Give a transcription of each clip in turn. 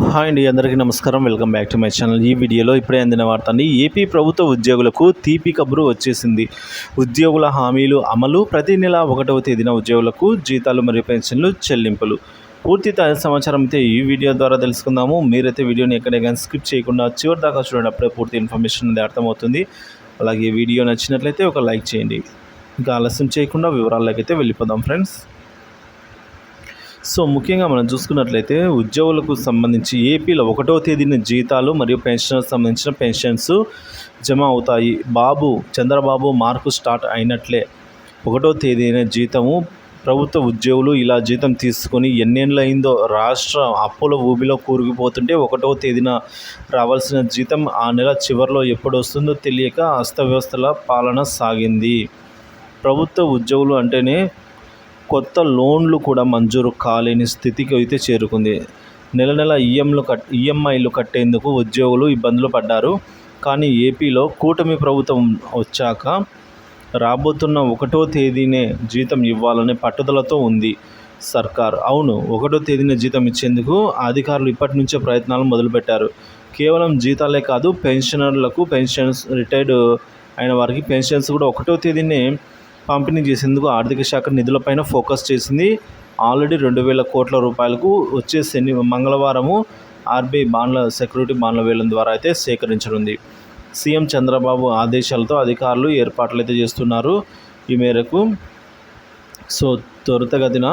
Hi అండి అందరికీ నమస్కారం. Welcome back to my channel. ఈ వీడియోలో ఇప్పుడే అందిన వార్త అండి ఏపీ ప్రభుత్వ ఉద్యోగులకు తీపి కబురు వచ్చేసింది. ఉద్యోగుల హామీలు అమలు ప్రతి నెల ఒకటవ తేదీన ఉద్యోగులకు జీతాలు మరియు పెన్షన్లు చెల్లింపులు. పూర్తి తాజా సమాచారం అయితే ఈ వీడియో ద్వారా తెలుసుకుందాము. మీరైతే వీడియోని ఎక్కడైనా స్కిప్ చేయకుండా చివరి దాకా చూడండి అప్పుడే పూర్తి ఇన్ఫర్మేషన్ అనేది అర్థమవుతుంది. అలాగే వీడియో నచ్చినట్లయితే ఒక లైక్ చేయండి. ఇంకా ఆలస్యం చేయకుండా వివరాల్లోకి అయితే వెళ్ళిపోదాం ఫ్రెండ్స్. సో ముఖ్యంగా మనం చూసుకున్నట్లయితే ఉద్యోగులకు సంబంధించి ఏపీలో ఒకటో తేదీన జీతాలు మరియు పెన్షనర్ సంబంధించిన పెన్షన్స్ జమ అవుతాయి. బాబు చంద్రబాబు మార్కు స్టార్ట్ అయినట్లే. ఒకటో తేదీన జీతము ప్రభుత్వ ఉద్యోగులు ఇలా జీతం తీసుకొని ఎన్నేళ్ళయిందో రాష్ట్ర అప్పుల ఊబిలో కూరుకుపోతుంటే ఒకటో తేదీన రావాల్సిన జీతం ఆ నెల చివరిలో ఎప్పుడు వస్తుందో తెలియక అస్తవ్యవస్థల పాలన సాగింది. ప్రభుత్వ ఉద్యోగులు అంటేనే కొత్త లోన్లు కూడా మంజూరు కాలేని స్థితికి అయితే చేరుకుంది. నెల నెల ఈఎంలు కట్ ఈఎంఐలు కట్టేందుకు ఉద్యోగులు ఇబ్బందులు పడ్డారు. కానీ ఏపీలో కూటమి ప్రభుత్వం వచ్చాక రాబోతున్న ఒకటో తేదీనే జీతం ఇవ్వాలనే పట్టుదలతో ఉంది సర్కార్. అవును ఒకటో తేదీన జీతం ఇచ్చేందుకు అధికారులు ఇప్పటి నుంచే ప్రయత్నాలు మొదలుపెట్టారు. కేవలం జీతాలే కాదు పెన్షనర్లకు పెన్షన్స్ రిటైర్డ్ అయిన వారికి పెన్షన్స్ కూడా ఒకటో తేదీనే పంపిణీ చేసేందుకు ఆర్థిక శాఖ నిధులపైన ఫోకస్ చేసింది. ఆల్రెడీ రెండు వేల కోట్ల రూపాయలకు వచ్చే శని మంగళవారము ఆర్బీఐ బాండ్ల సెక్యూరిటీ బాండ్ల వేలం ద్వారా అయితే సేకరించనుంది. సీఎం చంద్రబాబు ఆదేశాలతో అధికారులు ఏర్పాట్లు అయితే చేస్తున్నారు. ఈ మేరకు సో త్వరితగతిన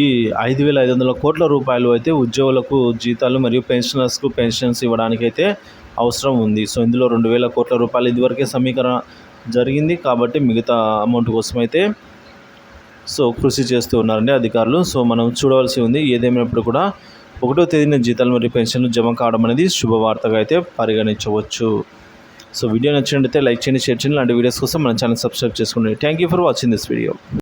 ఈ ఐదు వేల ఐదు వందల కోట్ల రూపాయలు అయితే ఉద్యోగులకు జీతాలు మరియు పెన్షనర్స్కు పెన్షన్స్ ఇవ్వడానికి అయితే అవసరం ఉంది. సో ఇందులో రెండు వేల కోట్ల రూపాయలు ఇదివరకే సమీకరణ జరిగింది. కాబట్టి మిగతా అమౌంట్ కోసం అయితే సో కృషి చేస్తూ ఉన్నారండి అధికారులు. సో మనం చూడవలసి ఉంది. ఏదేమైనప్పుడు కూడా ఒకటో తేదీన జీతాలు మరియు పెన్షన్లు జమ కావడం అనేది శుభవార్తగా అయితే పరిగణించవచ్చు. సో వీడియో నచ్చినట్లయితే లైక్ చేయండి షేర్ చేయండి. లాంటి వీడియోస్ కోసం మన ఛానల్ సబ్స్క్రైబ్ చేసుకోండి. Thank you for watching this video